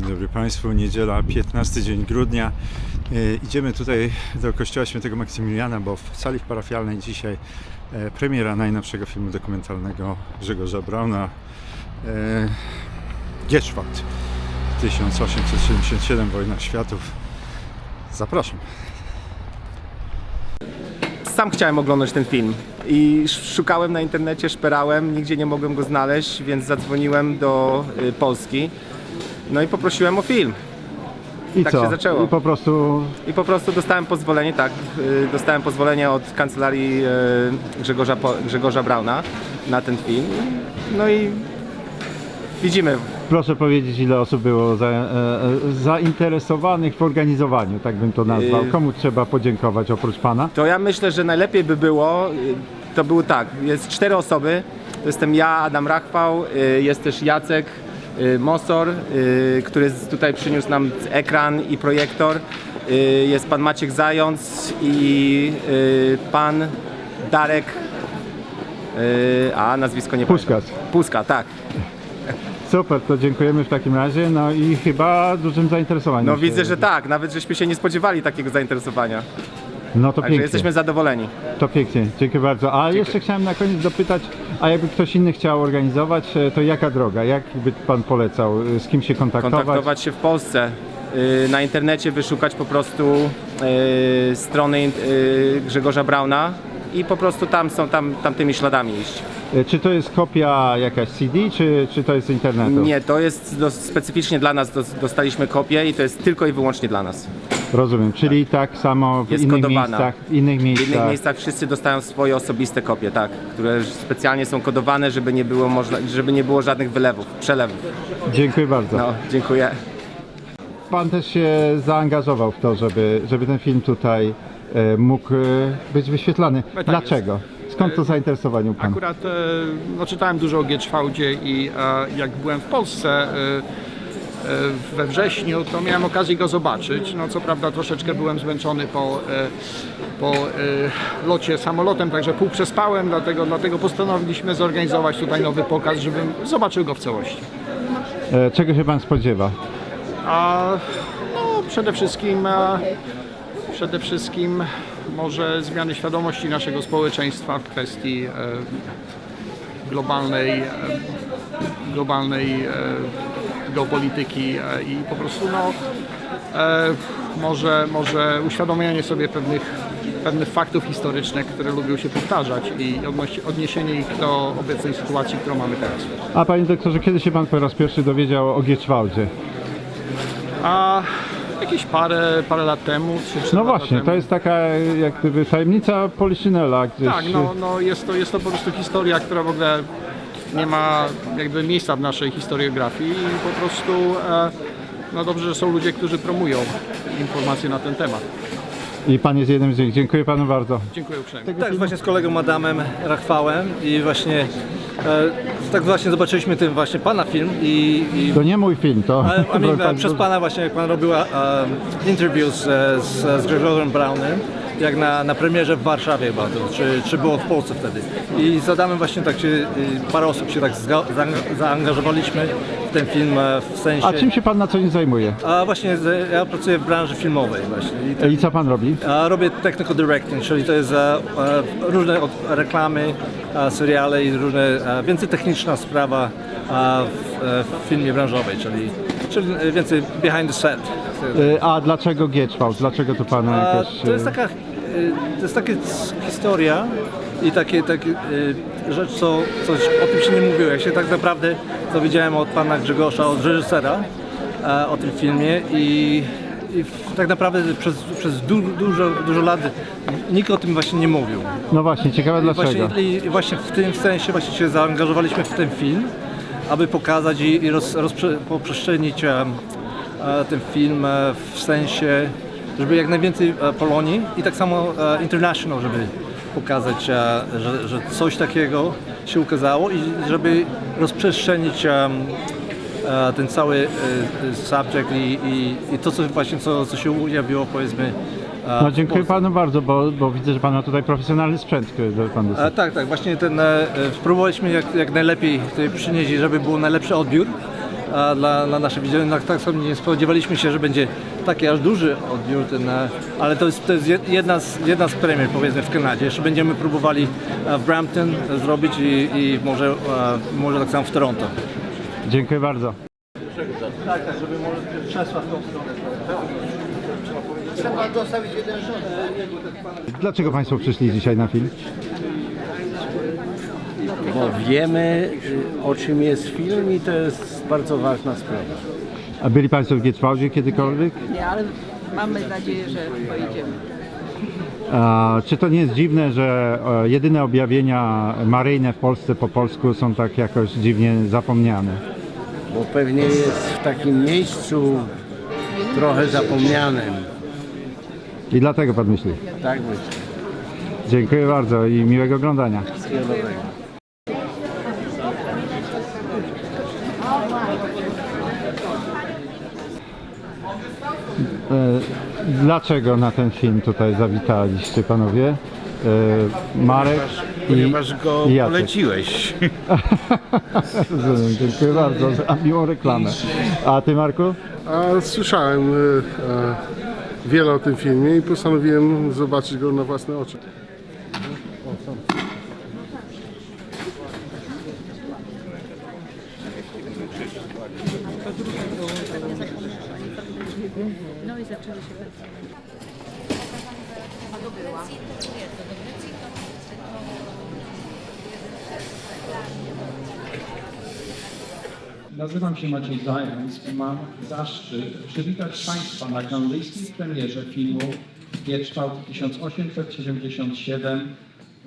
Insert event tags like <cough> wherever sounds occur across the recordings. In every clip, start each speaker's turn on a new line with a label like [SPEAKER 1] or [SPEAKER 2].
[SPEAKER 1] Dzień dobry Państwu. Niedziela, 15 dzień grudnia. E, Idziemy tutaj do kościoła świętego Maksymiliana, bo w sali parafialnej dzisiaj e, premiera najnowszego filmu dokumentalnego Grzegorza Brauna e, Gietrzwald 1877 Wojna Światów. Zapraszam.
[SPEAKER 2] Sam chciałem oglądać ten film i sz- szukałem na internecie, szperałem, nigdzie nie mogłem go znaleźć, więc zadzwoniłem do y, Polski. No i poprosiłem o film.
[SPEAKER 1] I
[SPEAKER 2] Tak
[SPEAKER 1] co?
[SPEAKER 2] się zaczęło.
[SPEAKER 1] I po prostu
[SPEAKER 2] I po prostu dostałem pozwolenie, tak, y, dostałem pozwolenie od kancelarii y, Grzegorza, Po- Grzegorza Brauna na ten film. No i widzimy,
[SPEAKER 1] proszę powiedzieć, ile osób było za, e, e, zainteresowanych w organizowaniu, tak bym to nazwał.
[SPEAKER 2] Y-
[SPEAKER 1] Komu trzeba podziękować oprócz Pana?
[SPEAKER 2] to ja myślę, że najlepiej by było, to było tak, jest cztery osoby, to jestem ja, Adam Rachwał, jest też Jacek Mosor, y, który tutaj przyniósł nam ekran i projektor, y, jest pan Maciek Zając i y, pan Darek, y, a nazwisko nie
[SPEAKER 1] Puskas.
[SPEAKER 2] pamiętam. Puska, tak.
[SPEAKER 1] Super, to dziękujemy w takim razie. No i chyba dużym zainteresowaniem.
[SPEAKER 2] No
[SPEAKER 1] się-
[SPEAKER 2] widzę, że tak, nawet żeśmy się nie spodziewali takiego zainteresowania.
[SPEAKER 1] No to
[SPEAKER 2] Także
[SPEAKER 1] pięknie.
[SPEAKER 2] jesteśmy zadowoleni.
[SPEAKER 1] To pięknie, dziękuję bardzo. A jeszcze chciałem na koniec dopytać, a jakby ktoś inny chciał organizować, e, to jaka droga? Jak by Pan polecał? E, Z kim się kontaktować?
[SPEAKER 2] kontaktować się w Polsce. Y, Na internecie wyszukać po prostu y, strony y, Grzegorza Brauna i po prostu tam są tam, tamtymi śladami iść.
[SPEAKER 1] E, Czy to jest kopia jakaś CD, czy, czy to jest z internetu?
[SPEAKER 2] Nie, to jest specyficznie dla nas, dos- dostaliśmy kopię i to jest tylko i wyłącznie dla nas.
[SPEAKER 1] Rozumiem, czyli tak samo w
[SPEAKER 2] Jest
[SPEAKER 1] innych
[SPEAKER 2] kodowana.
[SPEAKER 1] miejscach, w innych
[SPEAKER 2] W
[SPEAKER 1] miejscach.
[SPEAKER 2] innych miejscach wszyscy dostają swoje osobiste kopie, tak, które specjalnie są kodowane, żeby nie było, można, żeby nie było żadnych wylewów, przelewów.
[SPEAKER 1] Dziękuję bardzo.
[SPEAKER 2] No, dziękuję.
[SPEAKER 1] Pan też się zaangażował w to, żeby, żeby ten film tutaj e, mógł e, być wyświetlany.
[SPEAKER 3] tak
[SPEAKER 1] Dlaczego? Skąd to zainteresowanie u Pana?
[SPEAKER 3] Akurat e, no, czytałem dużo o Gieczwałdzie i e, jak byłem w Polsce e, e, we wrześniu, to miałem okazję go zobaczyć. No co prawda troszeczkę byłem zmęczony po, e, po e, locie samolotem, także pół przespałem, dlatego, dlatego postanowiliśmy zorganizować tutaj nowy pokaz, żebym zobaczył go w całości.
[SPEAKER 1] E, Czego się Pan spodziewa?
[SPEAKER 3] A no, przede wszystkim e, przede wszystkim może zmiany świadomości naszego społeczeństwa w kwestii e, globalnej, e, globalnej e, geopolityki e, i po prostu no, e, może, może uświadomienie sobie pewnych, pewnych faktów historycznych, które lubią się powtarzać i odniesienie ich do obecnej sytuacji, którą mamy teraz.
[SPEAKER 1] A Panie doktorze, kiedy się Pan po raz pierwszy dowiedział o Gieczwałdzie?
[SPEAKER 3] A jakieś parę, parę lat temu, cztery
[SPEAKER 1] No właśnie,
[SPEAKER 3] temu.
[SPEAKER 1] to jest taka jak gdyby tajemnica Poliszynela gdzieś.
[SPEAKER 3] Tak, no, no jest, to, jest to po prostu historia, która w ogóle nie ma jakby miejsca w naszej historiografii i po prostu e, no dobrze, że są ludzie, którzy promują informacje na ten temat.
[SPEAKER 1] I Pan jest jednym z nich. Dziękuję Panu bardzo.
[SPEAKER 3] Dziękuję uprzejmie.
[SPEAKER 4] Tak, właśnie z kolegą Adamem Rachwałem i właśnie e, tak właśnie zobaczyliśmy ten właśnie pana film i, i
[SPEAKER 1] To nie mój film, to...
[SPEAKER 4] a, a mi,
[SPEAKER 1] Pan-
[SPEAKER 4] przez pana właśnie jak pan robił e, interview z, z, z Grzegorzem Brownem jak na, na premierze w Warszawie chyba, to, czy, czy było w Polsce wtedy. I z Adamem właśnie tak się, y, parę osób się tak zga, zaanga- zaangażowaliśmy w ten film e, w sensie...
[SPEAKER 1] A czym się Pan na co dzień zajmuje?
[SPEAKER 4] A właśnie z, ja pracuję w branży filmowej właśnie. I
[SPEAKER 1] I co Pan robi?
[SPEAKER 4] a Robię technical directing, czyli to jest e, e, różne od, reklamy, e, seriale i różne, e, więcej techniczna sprawa e, w, e, w filmie branżowej, czyli, czyli więcej behind the set.
[SPEAKER 1] A dlaczego Gieczwałd? Dlaczego to Pana
[SPEAKER 4] A,
[SPEAKER 1] jakoś...
[SPEAKER 4] to jest taka, to jest taka historia i takie, takie e, rzecz, co coś o tym się nie mówiło. Ja się tak naprawdę dowiedziałem od pana Grzegorza, od reżysera e, o tym filmie i, i tak naprawdę przez, przez du, dużo, dużo lat nikt o tym właśnie nie mówił.
[SPEAKER 1] No właśnie, ciekawe dlaczego.
[SPEAKER 4] Właśnie, i właśnie w tym sensie właśnie się zaangażowaliśmy w ten film, aby pokazać i, i roz, poprzestrzenić e, e, ten film w sensie, żeby jak najwięcej e, Polonii i tak samo e, international, żeby pokazać, e, że, że coś takiego się ukazało i żeby rozprzestrzenić ten cały subject i, i, i to co właśnie co, co się ujawiło powiedzmy
[SPEAKER 1] No dziękuję. Panu bardzo, bo, bo widzę, że Pan ma tutaj profesjonalny sprzęt, który Pan dostał.
[SPEAKER 4] Tak, tak, właśnie ten, e, spróbowaliśmy jak, jak najlepiej przynieść, żeby był najlepszy odbiór a, dla, dla naszych widzów. Tak, tak sobie nie spodziewaliśmy się, że będzie taki aż duży odbiór, ten, e, ale to jest, to jest jed- jedna, z, jedna z premier powiedzmy w Kanadzie. Jeszcze będziemy próbowali e, w Brampton zrobić i, i może, e, może tak samo w Toronto.
[SPEAKER 1] Dziękuję bardzo.
[SPEAKER 4] Tak, tak, żeby może krzesła w tą stronę.
[SPEAKER 1] Dlaczego Państwo przyszli dzisiaj na film?
[SPEAKER 5] bo wiemy y, o czym jest film i to jest bardzo ważna sprawa.
[SPEAKER 1] A byli Państwo w Gietwałdzie kiedykolwiek?
[SPEAKER 6] Nie, ale mamy nadzieję, że pojedziemy.
[SPEAKER 1] A, czy to nie jest dziwne, że e, jedyne objawienia maryjne w Polsce po polsku są tak jakoś dziwnie zapomniane?
[SPEAKER 5] Bo pewnie jest w takim miejscu trochę zapomnianym.
[SPEAKER 1] I dlatego Pan myśli.
[SPEAKER 5] Tak myślę.
[SPEAKER 1] Dziękuję bardzo i miłego oglądania. E, Dlaczego na ten film tutaj zawitaliście panowie? E, Marek i,
[SPEAKER 5] Ponieważ go
[SPEAKER 1] i Jacek.
[SPEAKER 5] poleciłeś. <laughs>
[SPEAKER 1] Rozumiem, Dziękuję bardzo za miłą reklamę. A ty Marku?
[SPEAKER 7] A słyszałem e, e, wiele o tym filmie i postanowiłem zobaczyć go na własne oczy.
[SPEAKER 6] No i zaczęły się
[SPEAKER 8] Nazywam się Maciej Zając i mam zaszczyt przywitać Państwa na kanadyjskiej premierze filmu Wieczkształt 1877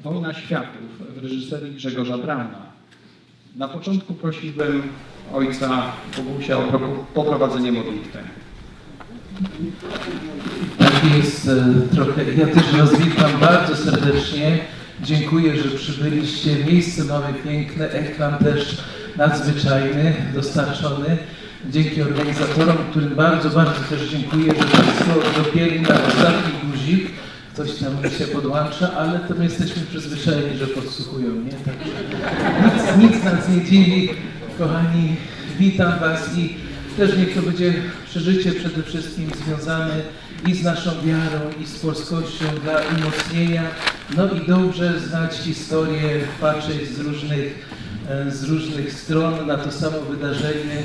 [SPEAKER 8] Wojna Światów w reżyserii Grzegorza Brauna. Na początku prosiłbym ojca Bogusia o pro- poprowadzenie modlitwy.
[SPEAKER 9] Tak jest e, trochę. Ja też Was witam bardzo serdecznie. Dziękuję, że przybyliście. Miejsce mamy piękne, ekran też nadzwyczajny, dostarczony. Dzięki organizatorom, którym bardzo, bardzo też dziękuję, że Państwo dopięli na ostatni guzik. Ktoś tam się podłącza, ale to my jesteśmy przyzwyczajeni, że podsłuchują, nie? Także nic, nic nas nie dziwi. Kochani, witam Was i też niech to będzie przeżycie przede wszystkim związane i z naszą wiarą, i z polskością dla umocnienia, no i dobrze znać historię, patrzeć z różnych, z różnych stron na to samo wydarzenie,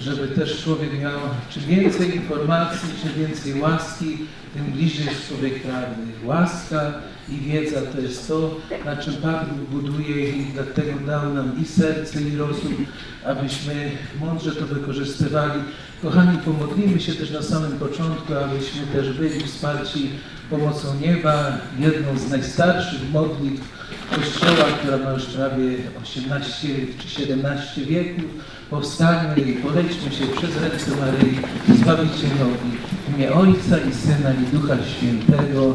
[SPEAKER 9] żeby też człowiek miał czym więcej informacji, czym więcej łaski, tym bliżej jest człowiek prawdy. Łaska i wiedza to jest to, na czym Pan buduje i dlatego dał nam i serce, i rozum, abyśmy mądrze to wykorzystywali. Kochani, pomodlimy się też na samym początku, abyśmy też byli wsparci pomocą nieba, jedną z najstarszych modlitw Kościoła, która ma już prawie 18 czy 17 wieków. Powstańmy i polećmy się przez ręce Maryi Zbawicielowi w imię Ojca i Syna i Ducha Świętego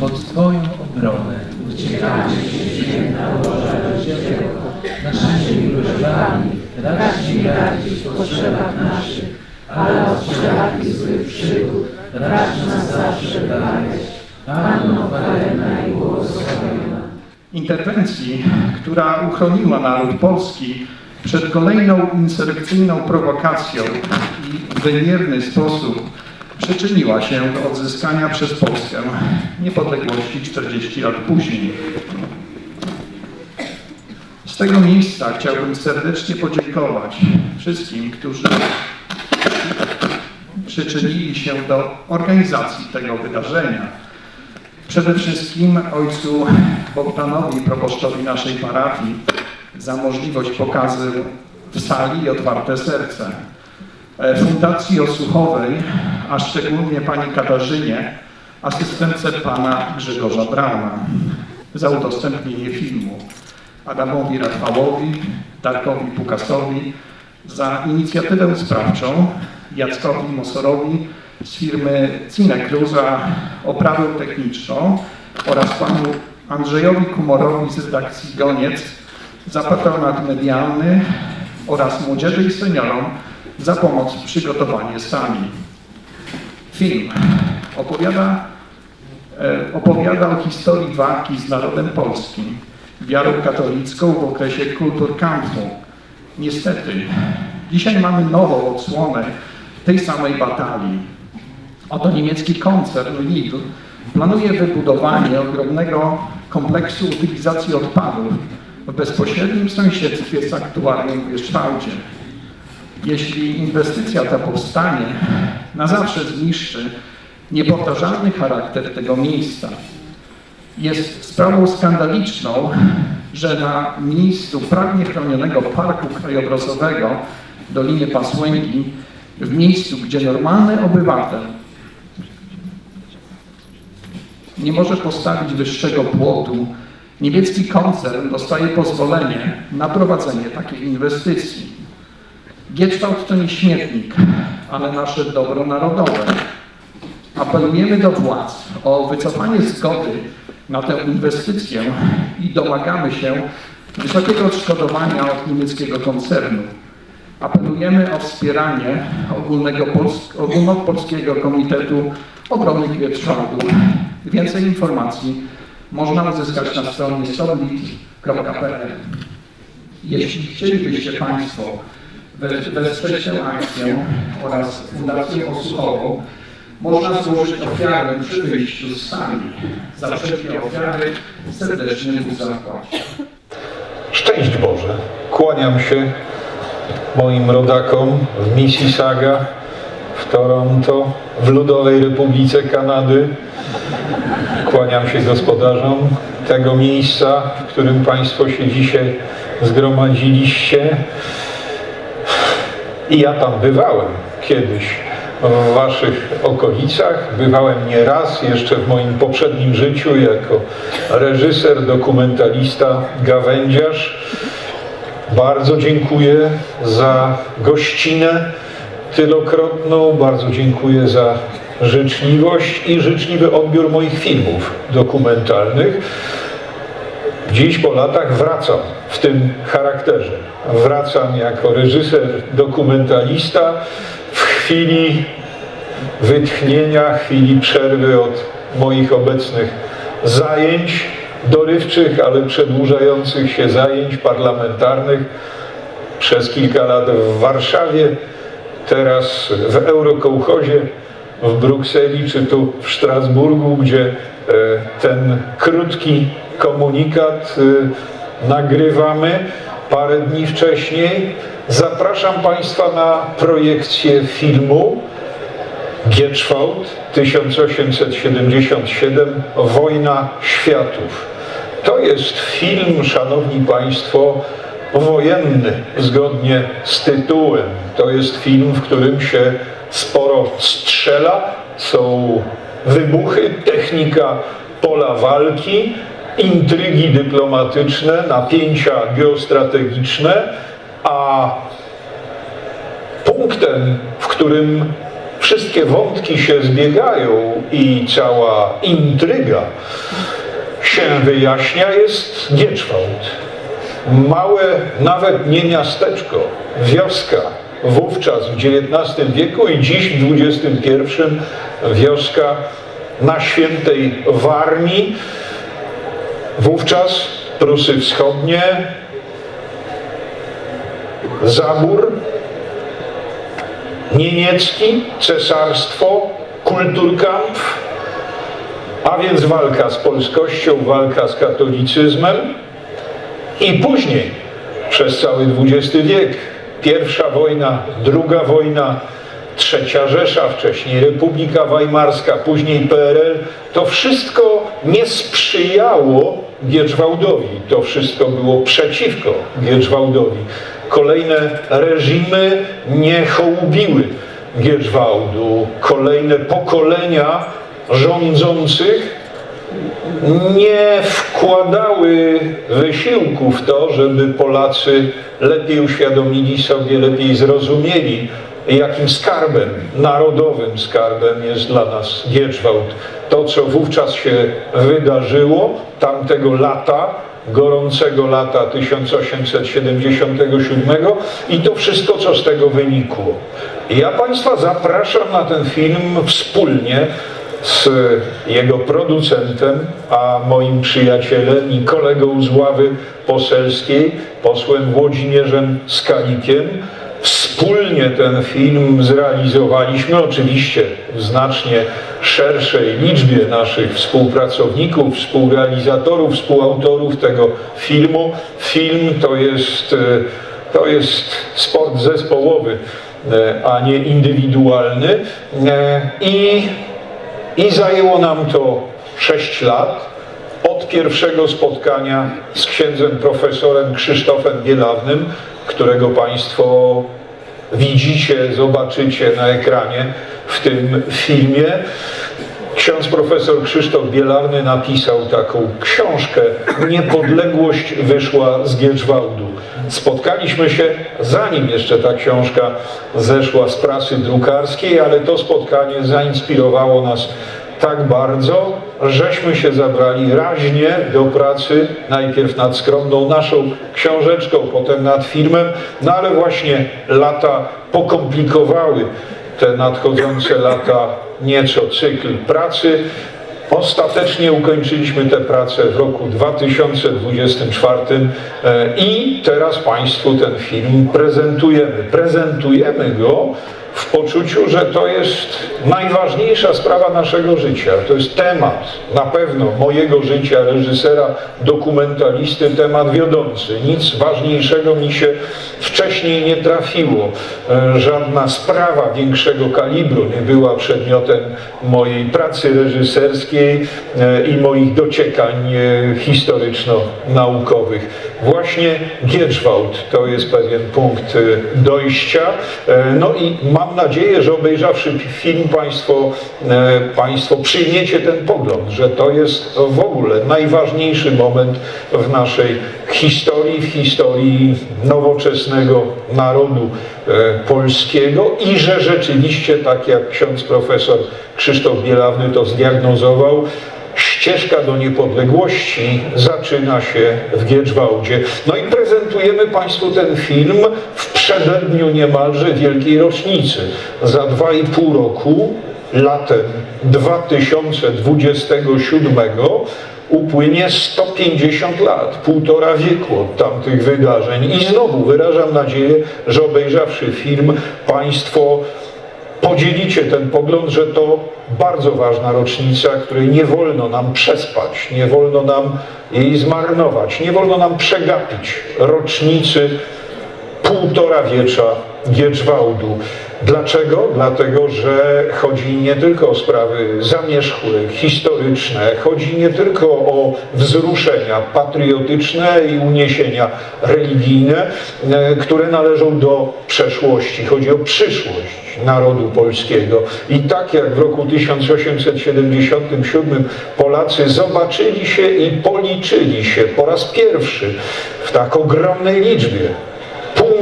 [SPEAKER 9] pod Twoją obronę. Uciekamy się, święta Boża Rodzicielko, naszymi groźbami, racz mi radzić w potrzebach naszych, ale od wszelakich złych przygód racz nas zawsze i
[SPEAKER 10] interwencji, która uchroniła naród polski przed kolejną insurrekcyjną prowokacją i w wymierny sposób przyczyniła się do odzyskania przez Polskę niepodległości 40 lat później. Z tego miejsca chciałbym serdecznie podziękować wszystkim, którzy przyczynili się do organizacji tego wydarzenia. Przede wszystkim ojcu Bogdanowi, proboszczowi naszej parafii, za możliwość pokazu w sali i otwarte serce. E, Fundacji Osłuchowej, a szczególnie pani Katarzynie, asystentce pana Grzegorza Brauna, za udostępnienie filmu. Adamowi Rafałowi, Darkowi Pukasowi za inicjatywę sprawczą, Jackowi Mosorowi z firmy Cinecru za oprawę techniczną oraz panu Andrzejowi Kumorowi z redakcji Goniec za patronat medialny oraz młodzieży i seniorom za pomoc w przygotowaniu sali. Film opowiada e, opowiada o historii walki z narodem polskim, wiarą katolicką w okresie kulturkampfu. Niestety, Dzisiaj mamy nową odsłonę tej samej batalii. Oto niemiecki koncern Lidl planuje wybudowanie ogromnego kompleksu utylizacji odpadów w bezpośrednim sąsiedztwie z aktualnym w. Jeśli inwestycja ta powstanie, na zawsze zniszczy niepowtarzalny charakter tego miejsca. Jest sprawą skandaliczną, że na miejscu prawnie chronionego Parku Krajobrazowego Doliny Pasłęgi, w miejscu, gdzie normalny obywatel nie może postawić wyższego płotu, niemiecki koncern dostaje pozwolenie na prowadzenie takiej inwestycji. Gieczwałd to nie śmietnik, ale nasze dobro narodowe. Apelujemy do władz o wycofanie zgody na tę inwestycję i domagamy się wysokiego odszkodowania od niemieckiego koncernu. Apelujemy o wspieranie ogólnego Pols- Ogólnopolskiego Komitetu Obrony Gieczwałdu. Więcej informacji można uzyskać na stronie solid.pl. Jeśli chcielibyście Państwo we- wesprzeć tę akcję oraz Fundację Posłuchową, można złożyć ofiarę przy wyjściu z sali. Za wszelkie ofiary serdecznie Bóg zapłaci.
[SPEAKER 11] Szczęść Boże. Kłaniam się moim rodakom w Mississauga, w Toronto, w Ludowej Republice Kanady. Kłaniam się gospodarzom tego miejsca, w którym Państwo się dzisiaj zgromadziliście. I ja tam bywałem kiedyś w Waszych okolicach. Bywałem nie raz, jeszcze w moim poprzednim życiu, jako reżyser, dokumentalista, gawędziarz. Bardzo dziękuję za gościnę tylokrotną, bardzo dziękuję za życzliwość i życzliwy odbiór moich filmów dokumentalnych. Dziś po latach wracam w tym charakterze. Wracam jako reżyser, dokumentalista w chwili wytchnienia, chwili przerwy od moich obecnych zajęć dorywczych, ale przedłużających się zajęć parlamentarnych przez kilka lat w Warszawie, teraz w Eurokołchozie w Brukseli czy tu w Strasburgu, gdzie e, ten krótki komunikat e, nagrywamy parę dni wcześniej. Zapraszam Państwa na projekcję filmu Gieczwałd 1877 Wojna Światów. To jest film, szanowni państwo, wojenny, zgodnie z tytułem. To jest film, w którym się sporo strzela, są wybuchy, technika pola walki, intrygi dyplomatyczne, napięcia geostrategiczne, a punktem, w którym wszystkie wątki się zbiegają i cała intryga się wyjaśnia, jest Gieczwałd. Małe, nawet nie miasteczko, wioska, wówczas w XIX wieku i dziś w XXI wioska na świętej Warmii, wówczas Prusy Wschodnie, Zabór, niemiecki, cesarstwo, Kulturkampf, a więc walka z polskością, walka z katolicyzmem i później przez cały XX wiek pierwsza wojna, druga wojna, trzecia Rzesza, wcześniej Republika Weimarska, później PRL, to wszystko nie sprzyjało Gieczwałdowi, to wszystko było przeciwko Gieczwałdowi. Kolejne reżimy nie hołubiły Gieczwałdu, kolejne pokolenia rządzących nie wkładały wysiłku w to, żeby Polacy lepiej uświadomili sobie, lepiej zrozumieli, jakim skarbem, narodowym skarbem jest dla nas Gieczwałd. To, co wówczas się wydarzyło, tamtego lata, gorącego lata 1877 i to wszystko, co z tego wynikło. Ja Państwa zapraszam na ten film wspólnie z jego producentem, a moim przyjacielem i kolegą z ławy poselskiej, posłem Włodzimierzem Skalikiem. Wspólnie ten film zrealizowaliśmy, oczywiście w znacznie szerszej liczbie naszych współpracowników, współrealizatorów, współautorów tego filmu. Film to jest, e, to jest sport zespołowy, e, a nie indywidualny. E, I, I zajęło nam to 6 lat od pierwszego spotkania z księdzem profesorem Krzysztofem Bielawnym, którego Państwo widzicie, zobaczycie na ekranie w tym filmie. Ksiądz profesor Krzysztof Bielawny napisał taką książkę Niepodległość wyszła z Gierzwałdu. Spotkaliśmy się, zanim jeszcze ta książka zeszła z prasy drukarskiej, ale to spotkanie zainspirowało nas tak bardzo, żeśmy się zabrali raźnie do pracy, najpierw nad skromną naszą książeczką, potem nad filmem, no ale właśnie lata pokomplikowały te nadchodzące lata nieco cykl pracy. Ostatecznie ukończyliśmy tę pracę w roku 2024 e, i teraz Państwu ten film prezentujemy. Prezentujemy go w poczuciu, że to jest najważniejsza sprawa naszego życia. To jest temat na pewno mojego życia, reżysera, dokumentalisty, temat wiodący. Nic ważniejszego mi się wcześniej nie trafiło. E, Żadna sprawa większego kalibru nie była przedmiotem mojej pracy reżyserskiej e, i moich dociekań e, historyczno-naukowych. Właśnie Gierzwałd to jest pewien punkt e, dojścia. E, No i mam nadzieję, że obejrzawszy film Państwo, e, państwo przyjmiecie ten pogląd, że to jest w ogóle najważniejszy moment w naszej historii, w historii nowoczesnego narodu e, polskiego i że rzeczywiście, tak jak ksiądz profesor Krzysztof Bielawny to zdiagnozował, ścieżka do niepodległości zaczyna się w Gierzwałdzie. No i prezentujemy Państwu ten film w przededniu niemalże wielkiej rocznicy. Za dwa i pół roku, latem 2027 upłynie 150 lat, półtora wieku od tamtych wydarzeń. I znowu wyrażam nadzieję, że obejrzawszy film Państwo podzielicie ten pogląd, że to bardzo ważna rocznica, której nie wolno nam przespać, nie wolno nam jej zmarnować, nie wolno nam przegapić rocznicy półtora wiecza Gierzwałdu. Dlaczego? Dlatego, że chodzi nie tylko o sprawy zamierzchłe, historyczne, chodzi nie tylko o wzruszenia patriotyczne i uniesienia religijne, e, które należą do przeszłości. Chodzi o przyszłość narodu polskiego. I tak jak w roku 1877 Polacy zobaczyli się i policzyli się po raz pierwszy w tak ogromnej liczbie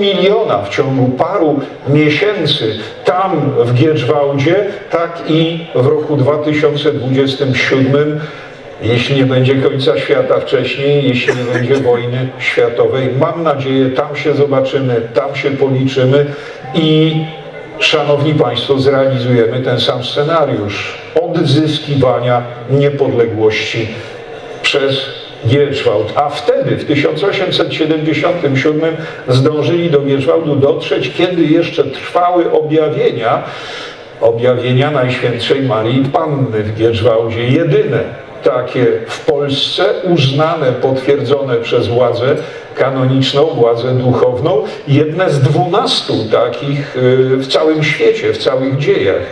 [SPEAKER 11] miliona w ciągu paru miesięcy tam w Gierzwałdzie, tak i w roku 2027, jeśli nie będzie końca świata wcześniej, jeśli nie będzie wojny światowej. Mam nadzieję, tam się zobaczymy, tam się policzymy i Szanowni Państwo, zrealizujemy ten sam scenariusz odzyskiwania niepodległości przez Gierzwałd. A wtedy, w 1877 zdążyli do Gierzwałdu dotrzeć, kiedy jeszcze trwały objawienia, objawienia Najświętszej Marii Panny w Gierzwałdzie. Jedyne takie w Polsce, uznane, potwierdzone przez władzę kanoniczną, władzę duchowną, jedne z dwunastu takich y, w całym świecie, w całych dziejach.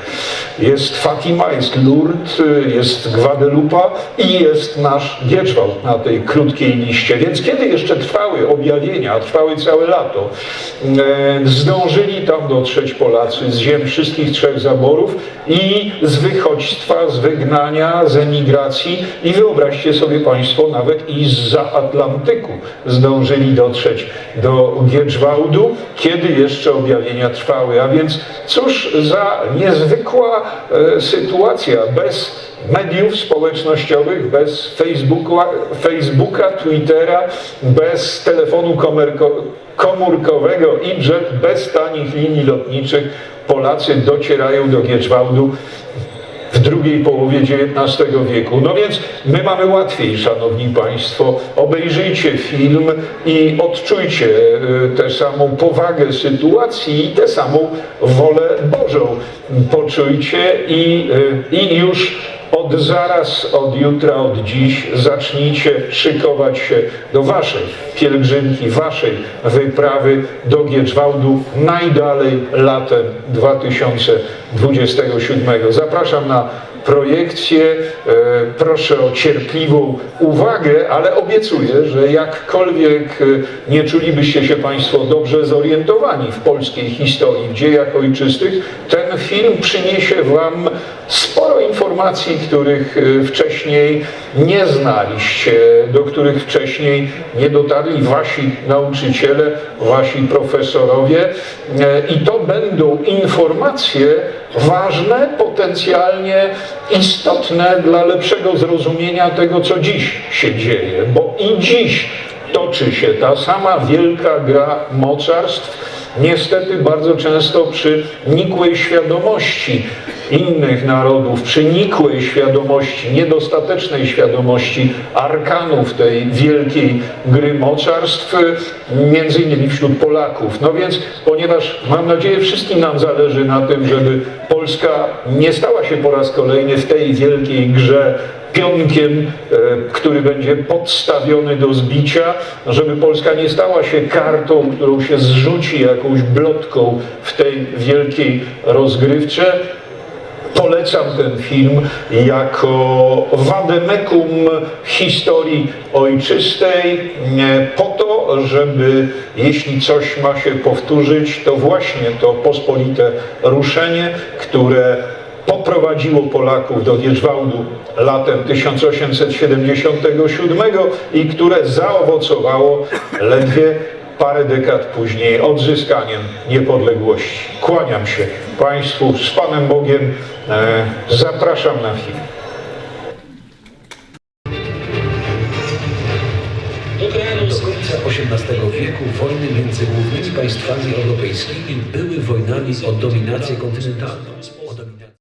[SPEAKER 11] Jest Fatima, jest Lourdes, y, jest Guadalupa i jest nasz Gierzwałd na tej krótkiej liście. Więc kiedy jeszcze trwały objawienia, trwały całe lato, y, zdążyli tam dotrzeć Polacy z ziem wszystkich trzech zaborów i z wychodźstwa, z wygnania, z emigracji i wyobraźcie sobie Państwo nawet i zza Atlantyku zdążyli dotrzeć do Gierzwałdu, kiedy jeszcze objawienia trwały. A więc cóż za niezwykła e, sytuacja bez mediów społecznościowych, bez Facebooka, Facebooka, Twittera, bez telefonu komórkowego i bez tanich linii lotniczych Polacy docierają do Gierzwałdu w drugiej połowie XIX wieku. No więc my mamy łatwiej, Szanowni Państwo. Obejrzyjcie film i odczujcie e, tę samą powagę sytuacji i tę samą wolę Bożą. Poczujcie i, e, i już od zaraz, od jutra, od dziś zacznijcie szykować się do waszej pielgrzymki, waszej wyprawy do Gieczwałdu najdalej latem 2027. Zapraszam na projekcję. E, Proszę o cierpliwą uwagę, ale obiecuję, że jakkolwiek e, nie czulibyście się Państwo dobrze zorientowani w polskiej historii, w dziejach ojczystych, ten film przyniesie Wam sporo informacji, których e, wcześniej nie znaliście, do których wcześniej nie dotarli Wasi nauczyciele, Wasi profesorowie. E, I to będą informacje ważne, potencjalnie istotne dla lepszego zrozumienia tego, co dziś się dzieje, bo i dziś toczy się ta sama wielka gra mocarstw, niestety bardzo często przy nikłej świadomości innych narodów, przy nikłej świadomości, niedostatecznej świadomości arkanów tej wielkiej gry mocarstw, między innymi wśród Polaków. No więc, ponieważ mam nadzieję, wszystkim nam zależy na tym, żeby Polska nie stała się po raz kolejny w tej wielkiej grze pionkiem, e, który będzie podstawiony do zbicia, żeby Polska nie stała się kartą, którą się zrzuci jakąś blotką w tej wielkiej rozgrywce. Polecam ten film jako wademekum historii ojczystej, po to, żeby jeśli coś ma się powtórzyć, to właśnie to pospolite ruszenie, które poprowadziło Polaków do Wierzwałdu latem 1877 i które zaowocowało ledwie parę dekad później odzyskaniem niepodległości. Kłaniam się Państwu z Panem Bogiem. E, zapraszam na film.
[SPEAKER 12] Do końca XVIII wieku wojny między głównymi państwami europejskimi były wojnami o dominację kontynentalną.